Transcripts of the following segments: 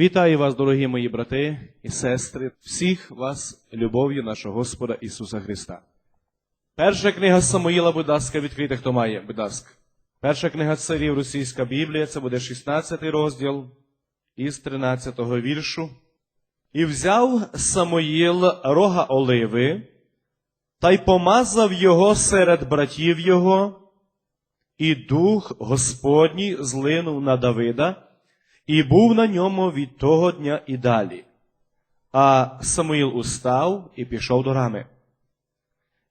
Вітаю вас, дорогі мої брати і сестри, всіх вас любов'ю нашого Господа Ісуса Христа. Перша книга Самуїла, будь ласка, відкрийте, хто має, будь ласка. Перша книга царів, російська Біблія, це буде 16 розділ із 13 віршу. І взяв Самуїл рога оливи, та й помазав його серед братів його, і дух Господній злинув на Давида, і був на ньому від того дня і далі. А Самуїл устав і пішов до рами.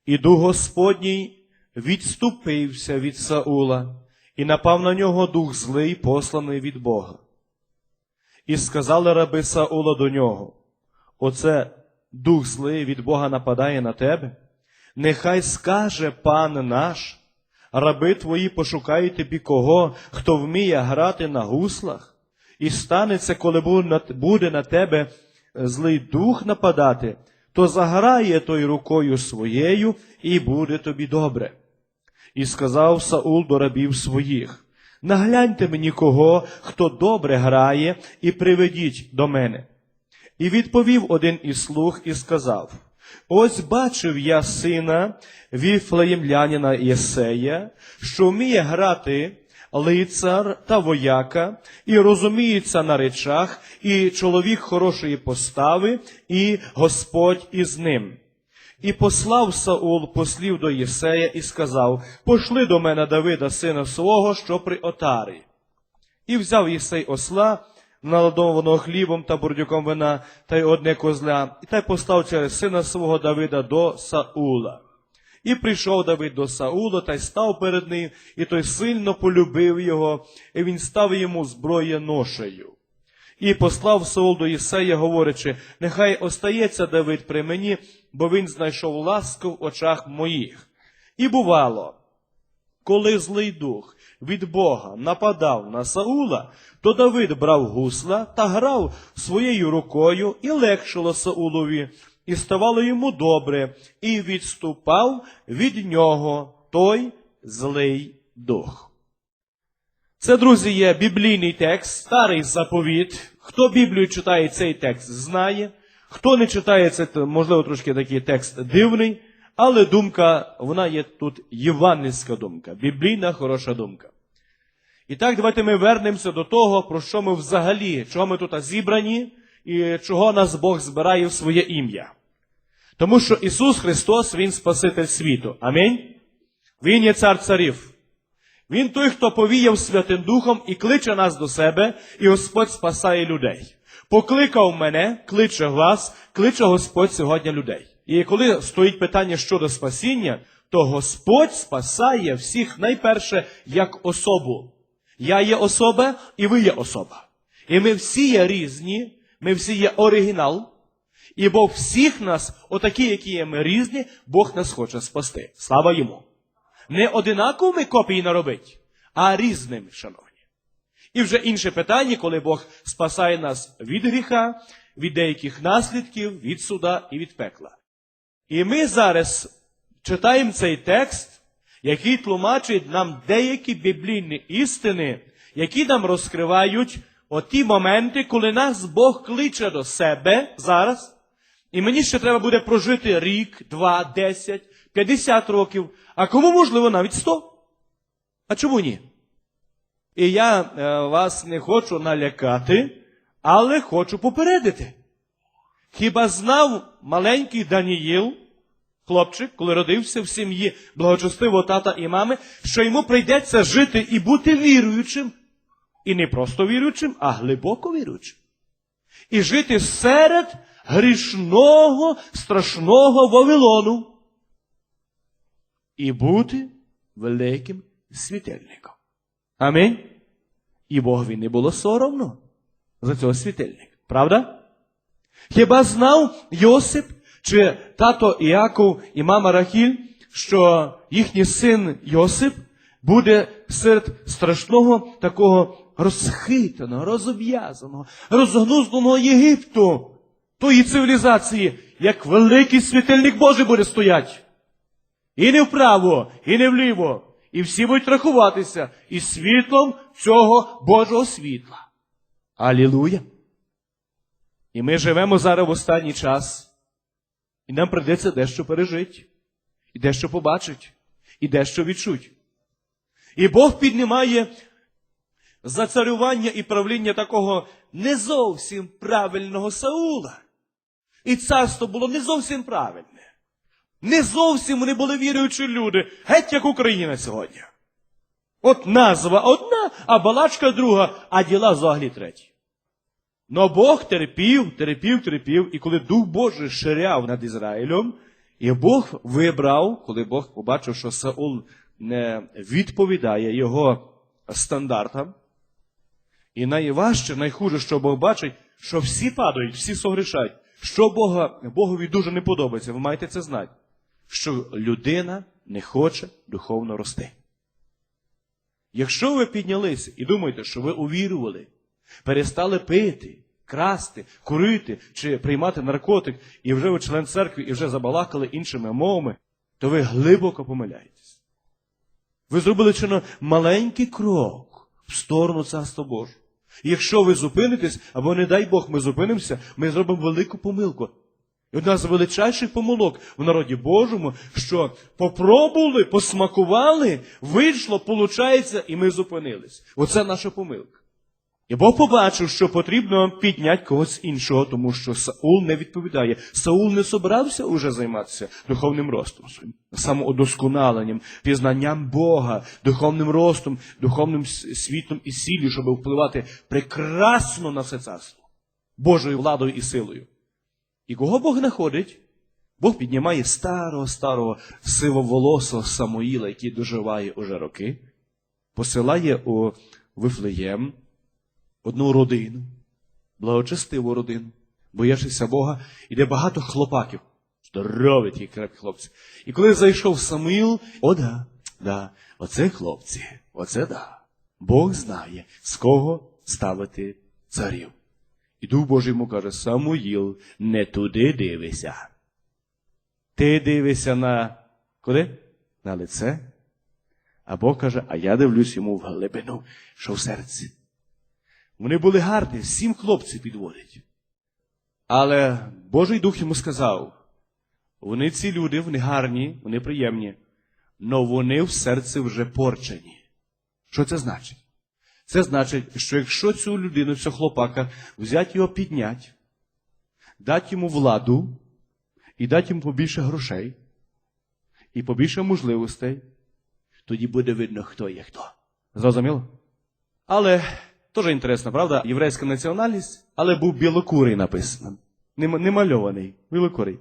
І дух Господній відступився від Саула, і напав на нього дух злий, посланий від Бога. І сказали раби Саула до нього: Оце дух злий від Бога нападає на тебе. Нехай скаже пан наш, раби твої пошукають тобі кого, хто вміє грати на гуслах, і станеться, коли буде на тебе е, злий дух нападати, то заграє той рукою своєю, і буде тобі добре. І сказав Саул до рабів своїх: Нагляньте мені кого, хто добре грає, і приведіть до мене. І відповів один із слуг і сказав: Ось бачив я сина віфлеємлянина Єсея, що вміє грати лицар та вояка, і розуміється на речах, і чоловік хорошої постави, і Господь із ним. І послав Саул послів до Єсея і сказав: Пошли до мене Давида, сина свого, що при отарі. І взяв Єсей осла, наладованого хлібом та бурдюком вина, та й одне козля, і та й постав через сина свого Давида до Саула. І прийшов Давид до Саула та й став перед ним, і той сильно полюбив його, і він став йому зброєношею. І послав Саул до Єсея, говорячи, нехай остається Давид при мені, бо він знайшов ласку в очах моїх. І бувало, коли злий дух від Бога нападав на Саула, то Давид брав гусла та грав своєю рукою і легшило Саулові, і ставало йому добре, і відступав від нього той злий дух. Це, друзі, є біблійний текст, старий заповіт. Хто Біблію читає цей текст, знає. Хто не читає це, можливо, трошки такий текст дивний, але думка, вона є тут євангельська думка, біблійна хороша думка. І так, давайте ми вернемося до того, про що ми взагалі, чого ми тут зібрані і чого нас Бог збирає в своє ім'я. Тому що Ісус Христос, Він Спаситель світу. Амінь. Він є цар царів. Він той, хто повіяв Святим Духом і кличе нас до себе, і Господь спасає людей. Покликав мене, кличе вас, кличе Господь сьогодні людей. І коли стоїть питання щодо спасіння, то Господь спасає всіх найперше як особу. Я є особа, і ви є особа. І ми всі є різні, ми всі є оригінал, і Бог всіх нас, отакі, які є ми різні, Бог нас хоче спасти. Слава йому! Не одинаковими копії наробить, а різними, шановні. І вже інше питання, коли Бог спасає нас від гріха, від деяких наслідків, від суда і від пекла. І ми зараз читаємо цей текст, який тлумачить нам деякі біблійні істини, які нам розкривають оті моменти, коли нас Бог кличе до себе зараз. І мені ще треба буде прожити рік, два, десять, п'ятдесят років, а кому можливо навіть сто. А чому ні? І я е, вас не хочу налякати, але хочу попередити. Хіба знав маленький Даніїл, хлопчик, коли родився в сім'ї благочестивого тата і мами, що йому прийдеться жити і бути віруючим, і не просто віруючим, а глибоко віруючим. І жити серед грішного, страшного Вавилону. І бути великим світильником. Амінь. І Богові не було соромно за цього світильника. Правда? Хіба знав Йосип чи тато Іаков і мама Рахіль, що їхній син Йосип буде серед страшного такого розхитаного, розоб'язаного, розгнузного Єгипту, тої цивілізації, як великий світильник Божий буде стоять. І не вправо, і не вліво. І всі будуть рахуватися із світлом цього Божого світла. Алілуя! І ми живемо зараз в останній час, і нам прийдеться дещо пережити, і дещо побачити, і дещо відчути. І Бог піднімає за царювання і правління такого не зовсім правильного Саула. І царство було не зовсім правильне. Не зовсім вони були віруючі люди, геть як Україна сьогодні. От назва одна, а балачка друга, а діла взагалі треті. Но Бог терпів, терпів, терпів, і коли Дух Божий ширяв над Ізраїлем, і Бог вибрав, коли Бог побачив, що Саул не відповідає його стандартам, і найважче, найхуже, що Бог бачить, що всі падають, всі согрішають. Що Бога, Богові дуже не подобається, ви маєте це знати, що людина не хоче духовно рости. Якщо ви піднялися і думаєте, що ви увірували, перестали пити, красти, курити чи приймати наркотик, і вже ви член церкви, і вже забалакали іншими мовами, то ви глибоко помиляєтесь. Ви зробили чи не маленький крок в сторону Царства Божого. Якщо ви зупинитесь, або не дай Бог, ми зупинимося, ми зробимо велику помилку. І одна з величайших помилок в народі Божому, що попробували, посмакували, вийшло, получається, і ми зупинились. Оце наша помилка. І Бог побачив, що потрібно підняти когось іншого, тому що Саул не відповідає. Саул не собрався уже займатися духовним ростом своїм, самоудосконаленням, пізнанням Бога, духовним ростом, духовним с- світлом і сіллю, щоб впливати прекрасно на все царство, Божою владою і силою. І кого Бог знаходить? Бог піднімає старого, старого сивоволосого Самуїла, який доживає уже роки, посилає у Вифлеєм одну родину, благочестиву родину, боячися Бога, і де багато хлопаків. Здорові ті крепкі хлопці. І коли зайшов Самуїл, о да, да, оце хлопці, оце да. Бог знає, з кого ставити царів. І Дух Божий йому каже: Самуїл, не туди дивися. Ти дивишся на куди? На лице. А Бог каже, а я дивлюсь йому в глибину, що в серці. Вони були гарні, сім хлопців підводять. Але Божий Дух йому сказав: вони ці люди, вони гарні, вони приємні, але вони в серці вже порчені. Що це значить? Це значить, що якщо цю людину, цього хлопака, взяти його підняти, дати йому владу і дати йому побільше грошей і побільше можливостей, тоді буде видно, хто є хто. Зрозуміло? Але теж інтересно, правда? Єврейська національність, але був білокурий написано. Не, мальований, білокурий.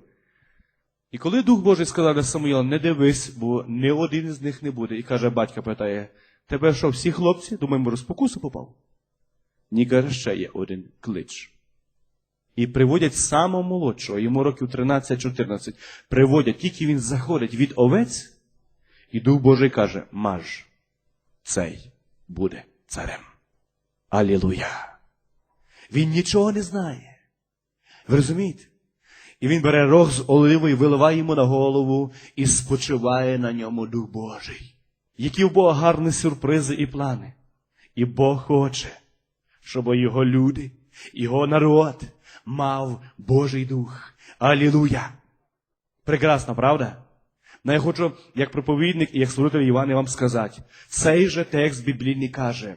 І коли Дух Божий сказав для Самуїла, не дивись, бо ні один з них не буде. І каже, батька питає, тебе що, всі хлопці? Думаю, може, спокусу попав? Ні, каже, ще є один клич. І приводять самого молодшого, йому років 13-14. Приводять, тільки він заходить від овець, і Дух Божий каже: Маж, цей буде царем. Алілуя! Він нічого не знає. Ви розумієте? І він бере рог з оливи і виливає йому на голову і спочиває на ньому Дух Божий. Які в Бога гарні сюрпризи і плани. І Бог хоче, щоб його люди, його народ мав Божий Дух. Алілуя! Прекрасно, правда? Ну, я хочу, як проповідник і як служитель Івана вам сказати, цей же текст біблійний каже,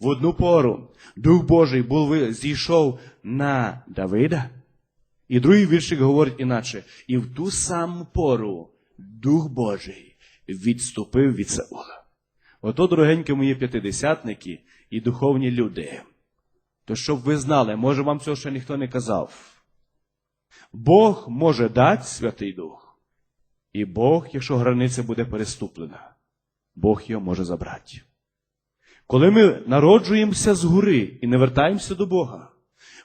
в одну пору Дух Божий був зійшов на Давида, і другий віршик говорить іначе, і в ту саму пору Дух Божий відступив від Саула. Ото, дорогенькі мої п'ятидесятники і духовні люди. То щоб ви знали, може вам цього ще ніхто не казав. Бог може дати Святий Дух. І Бог, якщо границя буде переступлена, Бог його може забрати. Коли ми народжуємося згори і не вертаємося до Бога,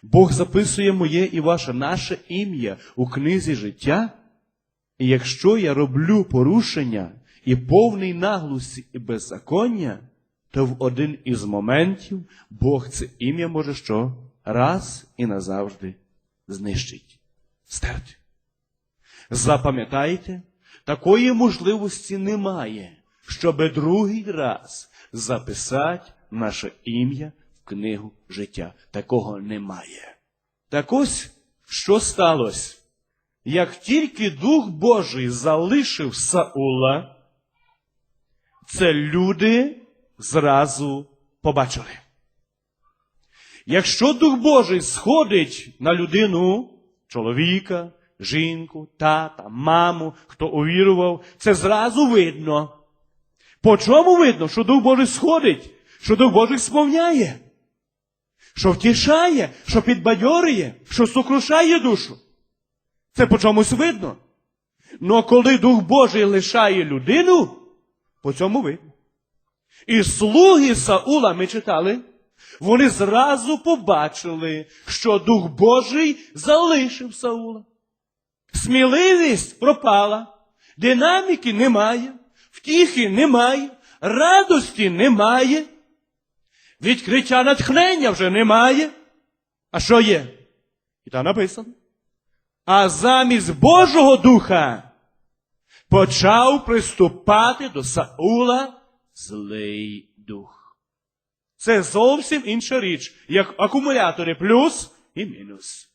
Бог записує моє і ваше наше ім'я у книзі життя. І якщо я роблю порушення і повний наглості і беззаконня, то в один із моментів Бог це ім'я може що раз і назавжди знищить, стерти. Запам'ятайте, такої можливості немає, щоб другий раз записати наше ім'я в книгу життя. Такого немає. Так ось, що сталося? Як тільки Дух Божий залишив Саула, це люди зразу побачили. Якщо Дух Божий сходить на людину, чоловіка, жінку, тата, маму, хто увірував, це зразу видно. По чому видно, що Дух Божий сходить, що Дух Божий сповняє, що втішає, що підбадьорює, що сокрушає душу. Це по чомусь видно. Но коли Дух Божий лишає людину, по цьому видно. І слуги Саула, ми читали, вони зразу побачили, що Дух Божий залишив Саула. Сміливість пропала, динаміки немає, втіхи немає, радості немає, відкриття натхнення вже немає. А що є? І там написано. А замість Божого Духа почав приступати до Саула злий дух. Це зовсім інша річ, як акумулятори плюс і мінус.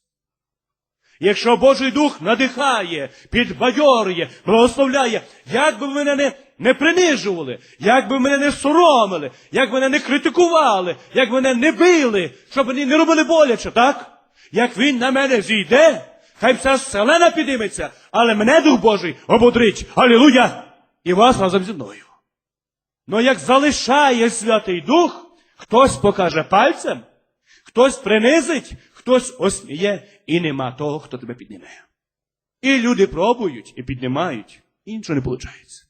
Якщо Божий Дух надихає, підбадьорює, благословляє, як би мене не, не принижували, як би мене не соромили, як мене не критикували, як мене не били, щоб мені не робили боляче, так? Як він на мене зійде, хай вся вселена підійметься, але мене Дух Божий ободрить. Алілуя! І вас разом зі мною. Но як залишає Святий Дух, хтось покаже пальцем, хтось принизить, хтось осміє, і нема того, хто тебе підніме. І люди пробують і піднімають, і нічого не виходить.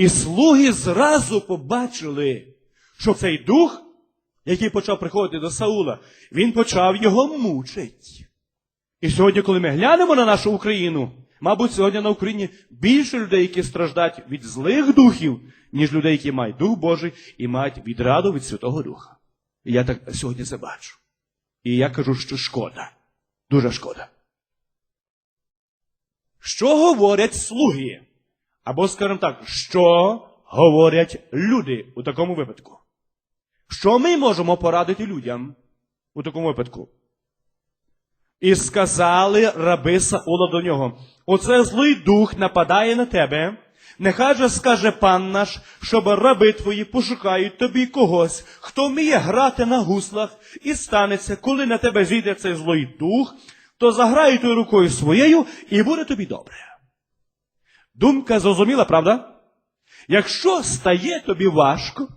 І слуги зразу побачили, що цей дух, який почав приходити до Саула, він почав його мучить. І сьогодні, коли ми глянемо на нашу Україну, мабуть, сьогодні на Україні більше людей, які страждають від злих духів, ніж людей, які мають Дух Божий і мають відраду від Святого Духа. І я так сьогодні це бачу. І я кажу, що шкода. Дуже шкода. Що говорять слуги? Або, скажімо так, що говорять люди у такому випадку? Що ми можемо порадити людям у такому випадку? І сказали раби Саула до нього: Оце злий дух нападає на тебе. Нехай же скаже пан наш, щоб раби твої пошукають тобі когось, хто вміє грати на гуслах, і станеться, коли на тебе зійде цей злий дух, то заграй тою рукою своєю, і буде тобі добре. Думка зрозуміла, правда? Якщо стає тобі важко,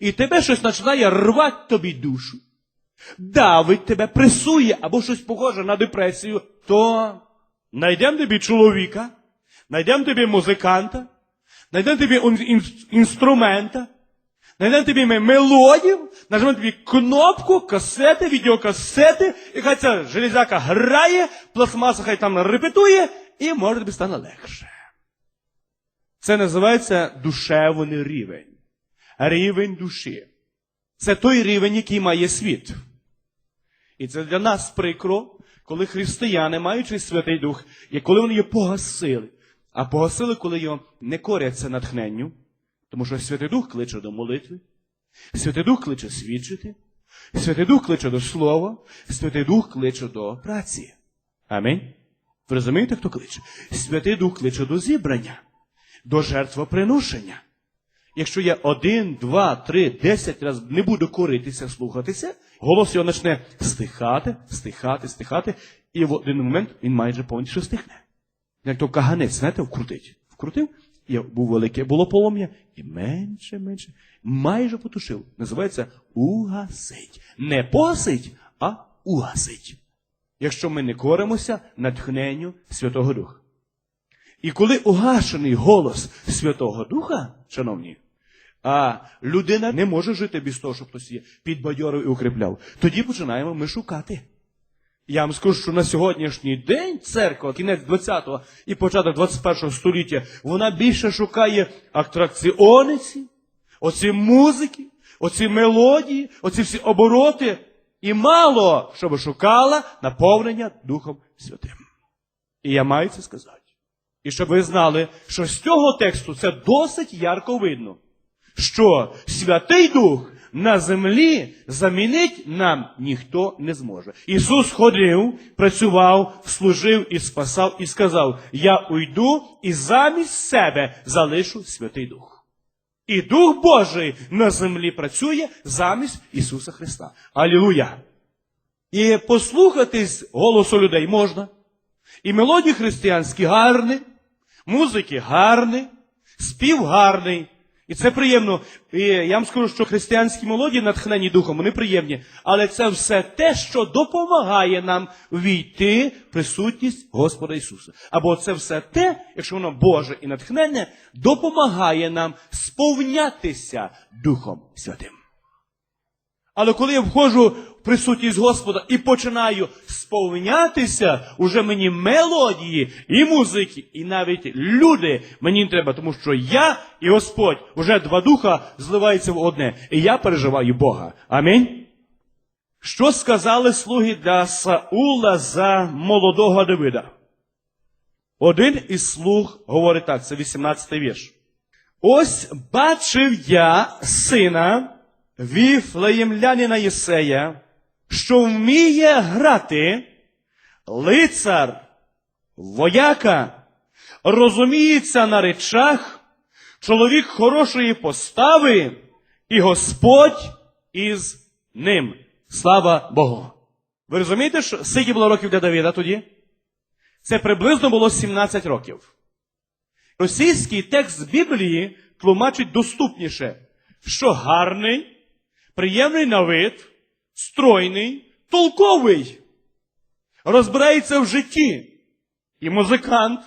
і тебе щось починає рвати тобі душу, давить тебе, пресує або щось похоже на депресію, то найдемо тобі чоловіка, найдемо тобі музиканта, найдемо тобі ін- ін- інструмента, найдемо тобі ми мелодію, нажмемо тобі кнопку, касети, відеокасети, і хай ця железяка грає, пластмаса хай там репетує, і може тобі стане легше. Це називається душевний рівень. Рівень душі. Це той рівень, який має світ. І це для нас прикро, коли християни, маючи Святий Дух, і коли вони його погасили, а погасили, коли його не коряться натхненню, тому що Святий Дух кличе до молитви, Святий Дух кличе свідчити, Святий Дух кличе до слова, Святий Дух кличе до праці. Амінь. Ви розумієте, хто кличе? Святий Дух кличе до зібрання, до жертвоприношення. Якщо я один, два, три, десять разів не буду коритися, слухатися, голос його почне стихати, стихати, стихати, і в один момент він майже повністю стихне. Як то каганець, знаєте, вкрутить. Вкрутив, і був велике було полум'я, і менше, менше, майже потушив. Називається угасить. Не погасить, а угасить. Якщо ми не коримося натхненню Святого Духа. І коли угашений голос Святого Духа, шановні, а людина не може жити без того, щоб хтось її підбадьорив і укріпляв, тоді починаємо ми шукати. Я вам скажу, що на сьогоднішній день церква, кінець 20-го і початок 21-го століття, вона більше шукає атракціониці, оці музики, оці мелодії, оці всі обороти, і мало, щоб шукала наповнення Духом Святим. І я маю це сказати. І щоб ви знали, що з цього тексту це досить ярко видно, що Святий Дух на землі замінить нам ніхто не зможе. Ісус ходив, працював, служив і спасав, і сказав: Я уйду і замість себе залишу Святий Дух. І Дух Божий на землі працює замість Ісуса Христа. Алілуя! І послухатись голосу людей можна. І мелодії християнські гарні, музики гарні, спів гарний. І це приємно. І я вам скажу, що християнські мелодії, натхнені духом, вони приємні. Але це все те, що допомагає нам війти в присутність Господа Ісуса. Або це все те, якщо воно Боже і натхненне, допомагає нам сповнятися Духом Святим. Але коли я входжу присутність Господа і починаю сповнятися, уже мені мелодії і музики, і навіть люди мені не треба, тому що я і Господь вже два духа зливаються в одне, і я переживаю Бога. Амінь. Що сказали слуги для Саула за молодого Давида? Один із слуг говорить так, це 18 вірш. Ось бачив я сина віфлеємлянина Єсея, що вміє грати, лицар, вояка, розуміється на речах, чоловік хорошої постави, і Господь із ним. Слава Богу. Ви розумієте, що скільки було років для Давіда тоді? Це приблизно було 17 років. Російський текст Біблії тлумачить доступніше, що гарний, приємний на вид, стройний, толковий, розбирається в житті. І музикант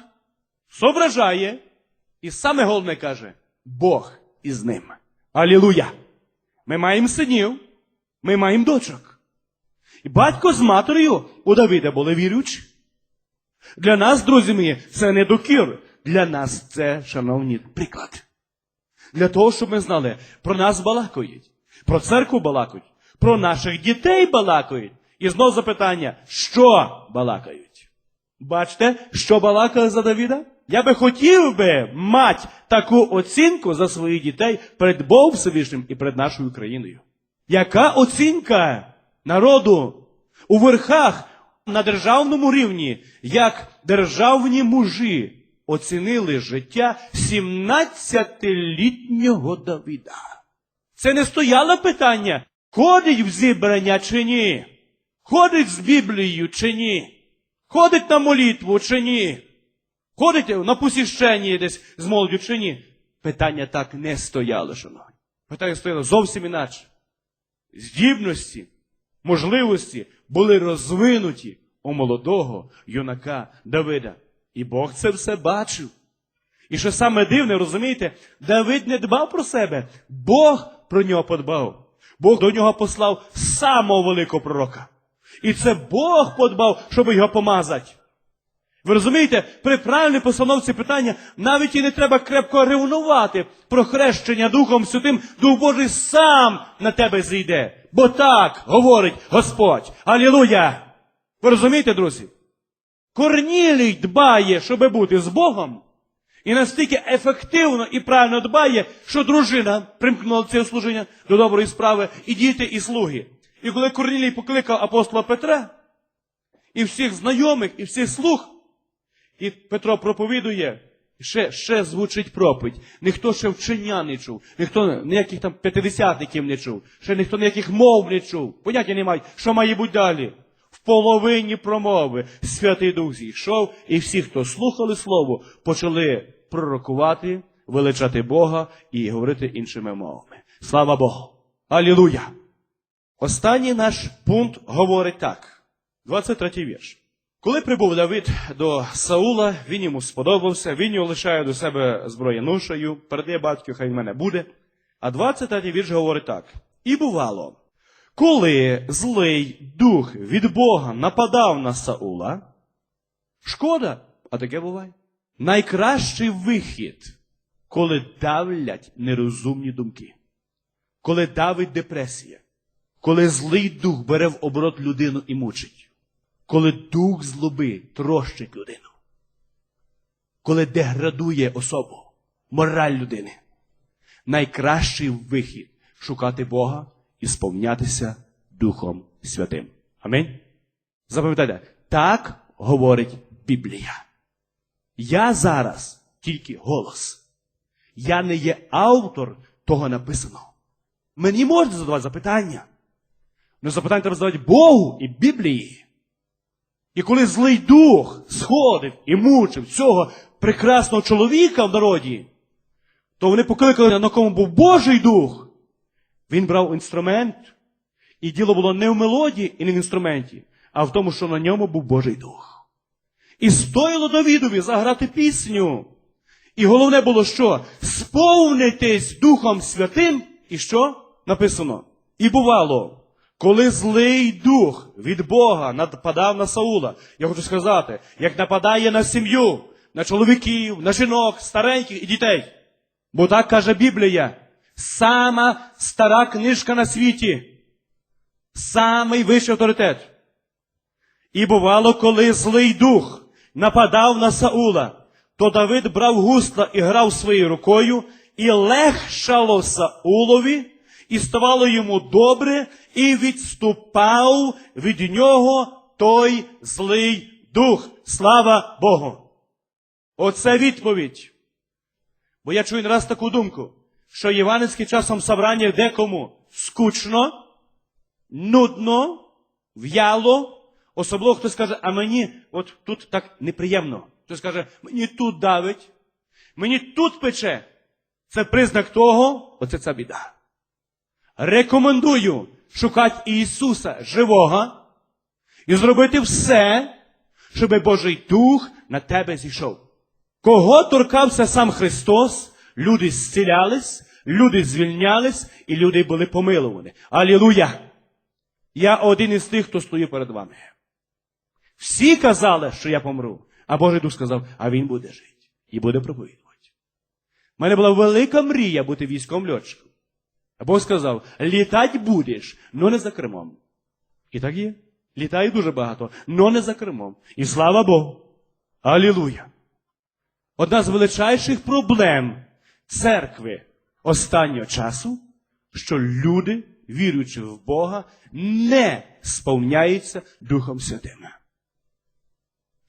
зображає, і саме головне каже, Бог із ним. Алілуя! Ми маємо синів, ми маємо дочок. І батько з матерою у Давида були віруючі. Для нас, друзі мої, це не докір. Для нас це, шановні, приклад. Для того, щоб ми знали, про нас балакають, про церкву балакають, про наших дітей балакають. І знов запитання, що балакають? Бачите, що балакали за Давіда? Я би хотів би мати таку оцінку за своїх дітей перед Богом Всевишнім і перед нашою країною. Яка оцінка народу у верхах на державному рівні, як державні мужі оцінили життя 17-літнього Давіда? Це не стояло питання, ходить в зібрання чи ні, ходить з Біблією чи ні, ходить на молитву чи ні, ходить на посіщення десь з молоддю чи ні. Питання так не стояло, шановні. Питання стояло зовсім інакше здібності, можливості були розвинуті у молодого юнака Давида. І Бог це все бачив. І що саме дивне, розумієте, Давид не дбав про себе, Бог про нього подбав. Бог до нього послав самого великого пророка. І це Бог подбав, щоб його помазати. Ви розумієте, при правильній постановці питання навіть і не треба крепко ревнувати про хрещення Духом Святим, Дух Божий сам на тебе зійде. Бо так говорить Господь. Алілуя! Ви розумієте, друзі? Корнілій дбає, щоб бути з Богом, і настільки ефективно і правильно дбає, що дружина примкнула це служіння до доброї справи, і діти, і слуги. І коли Корнілій покликав апостола Петра, і всіх знайомих, і всіх слуг, і Петро проповідує, ще, ще звучить проповідь. Ніхто ще вчення не чув, ніхто ніяких там п'ятидесятників не чув, ще ніхто ніяких мов не чув. Поняття не мають, що має бути далі. В половині промови Святий Дух зійшов, і всі, хто слухали Слово, почали пророкувати, величати Бога і говорити іншими мовами. Слава Богу! Алілуя! Останній наш пункт говорить так. 23 вірш. Коли прибув Давид до Саула, він йому сподобався, він його лишає до себе зброєнушею, передає батьку, хай в мене буде. А 23 вірш говорить так. І бувало, коли злий дух від Бога нападав на Саула, шкода, а таке буває. Найкращий вихід, коли давлять нерозумні думки, коли давить депресія, коли злий дух бере в оборот людину і мучить коли дух злоби трощить людину, коли деградує особу, мораль людини. Найкращий вихід шукати Бога і сповнятися Духом Святим. Амінь. Запам'ятайте, так говорить Біблія. Я зараз тільки голос. Я не є автор того написаного. Мені можна задавати запитання. Але запитання треба задавати Богу і Біблії. І коли злий дух сходив і мучив цього прекрасного чоловіка в народі, то вони покликали, на кому був Божий дух. Він брав інструмент, і діло було не в мелодії і не в інструменті, а в тому, що на ньому був Божий дух. І стоїло Давідові заграти пісню. І головне було що? Сповнитись Духом Святим, і що? Написано. І бувало, коли злий дух від Бога нападав на Саула, я хочу сказати, як нападає на сім'ю, на чоловіків, на жінок, стареньких і дітей. Бо так каже Біблія, сама стара книжка на світі, самий вищий авторитет. І бувало, коли злий дух нападав на Саула, то Давид брав гусла і грав своєю рукою, і легшало Саулові, і ставало йому добре, і відступав від нього той злий дух. Слава Богу! Оце відповідь. Бо я чую не раз таку думку, що євангельським часом собрання декому скучно, нудно, в'яло, особливо хтось каже, а мені от тут так неприємно. Хтось каже, мені тут давить, мені тут пече. Це признак того, оце ця біда. Рекомендую шукати Ісуса живого і зробити все, щоб Божий Дух на тебе зійшов. Кого торкався сам Христос, люди зцілялись, люди звільнялись, і люди були помилувані. Алілуя! Я один із тих, хто стою перед вами. Всі казали, що я помру, а Божий Дух сказав, а він буде жити і буде проповідувати. У мене була велика мрія бути військовим льотчиком. А Бог сказав, літати будеш, но не за кермом. І так є. Літаю дуже багато, но не за кермом. І слава Богу. Алілуя. Одна з величайших проблем церкви останнього часу, що люди, віруючи в Бога, не сповняються Духом Святим.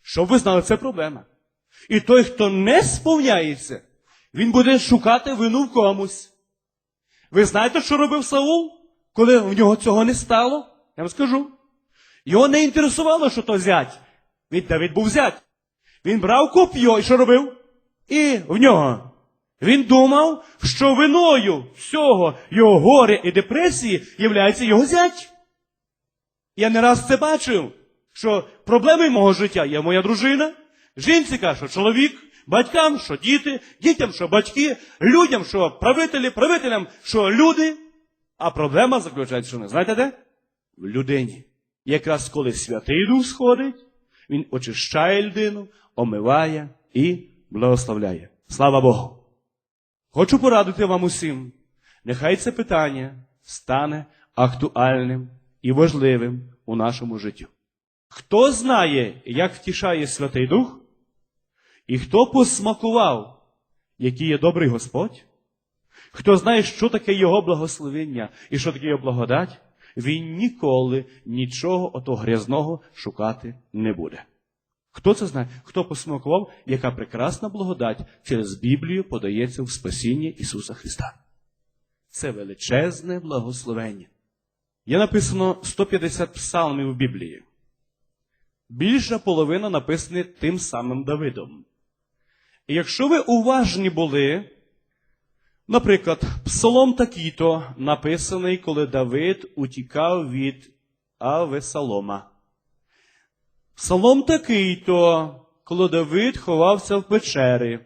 Щоб ви знали, це проблема. І той, хто не сповняється, він буде шукати вину в комусь. Ви знаєте, що робив Саул, коли в нього цього не стало? Я вам скажу. Його не інтересувало, що то зять. Від Давид був зять. Він брав коп'йо і що робив? І в нього. Він думав, що виною всього його горя і депресії являється його зять. Я не раз це бачив, що проблеми мого життя є моя дружина, жінці каже, що чоловік, батькам, що діти, дітям, що батьки, людям, що правителі, правителям, що люди. А проблема заключається, що не знаєте де? В людині. Якраз коли святий дух сходить, він очищає людину, омиває і благословляє. Слава Богу! Хочу порадити вам усім, нехай це питання стане актуальним і важливим у нашому житті. Хто знає, як втішає Святий Дух, і хто посмакував, який є добрий Господь, хто знає, що таке Його благословення і що таке Його благодать, він ніколи нічого ото грязного шукати не буде. Хто це знає? Хто посмакував, яка прекрасна благодать через Біблію подається в спасіння Ісуса Христа? Це величезне благословення. Є написано 150 псалмів у Біблії. Більша половина написані тим самим Давидом. І якщо ви уважні були, наприклад, псалом такий-то написаний, коли Давид утікав від Авесалома. Псалом такий-то, коли Давид ховався в печері.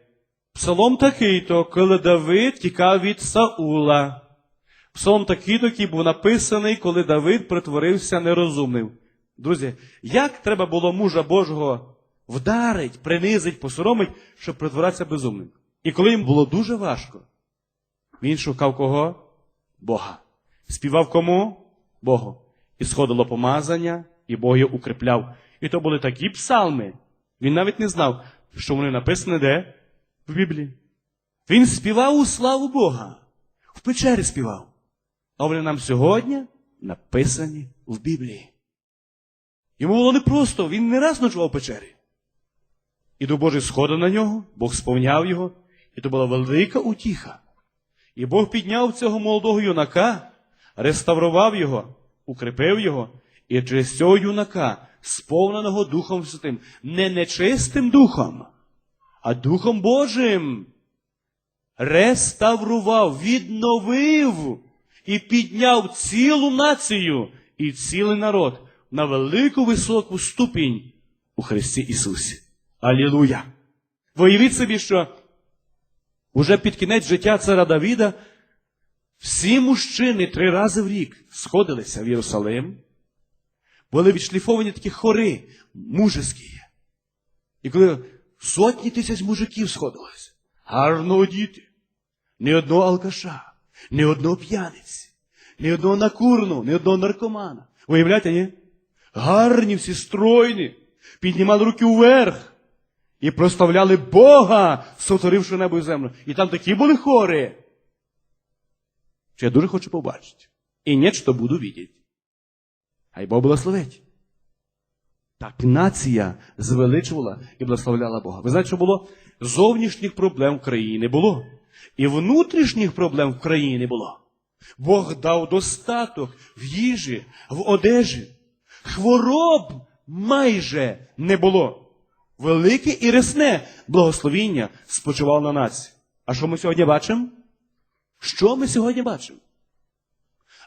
Псалом такий-то, коли Давид тікав від Саула. Псалом такий-то, який був написаний, коли Давид притворився нерозумним. Друзі, як треба було мужа Божого вдарить, принизить, посоромить, щоб притворятися безумним? І коли їм було дуже важко, він шукав кого? Бога. Співав кому? Богу. І сходило помазання, і Бог його укріпляв. І то були такі псалми. Він навіть не знав, що вони написані де? В Біблії. Він співав у славу Бога. В печері співав. а вони нам сьогодні написані в Біблії. Йому було непросто, він не раз ночував в печері. І до Божий сходив на нього, Бог сповняв його, і то була велика утіха. І Бог підняв цього молодого юнака, реставрував його, укріпив його, і через цього юнака, сповненого Духом Святим, не нечистим духом, а Духом Божим, реставрував, відновив і підняв цілу націю і цілий народ на велику високу ступінь у Христі Ісусі. Алілуя! Виявіть собі, що уже під кінець життя цара Давіда всі мужчини три рази в рік сходилися в Єрусалим, були відшліфовані такі хори мужеські. І коли сотні тисяч мужиків сходилось, гарно одіти, ні одного алкаша, ні одного п'яниці, ні одного накурну, ні одного наркомана. Уявляєте, ні? Гарні всі стройні, піднімали руки вверх і прославляли Бога, сотворивши небо і землю. І там такі були хори. Що я дуже хочу побачити. І нечто буду видіти. Хай Бог благословить. Так нація звеличувала і благословляла Бога. Ви знаєте, що було? Зовнішніх проблем в країні не було. І внутрішніх проблем в країні не було. Бог дав достаток в їжі, в одежі. Хвороб майже не було. Велике і рясне благословіння спочивало на нації. А що ми сьогодні бачимо? Що ми сьогодні бачимо?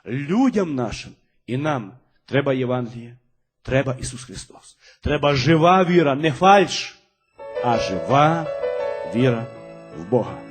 Людям нашим і нам треба Євангеліє, треба Ісус Христос. Треба жива віра, не фальш, а жива віра в Бога.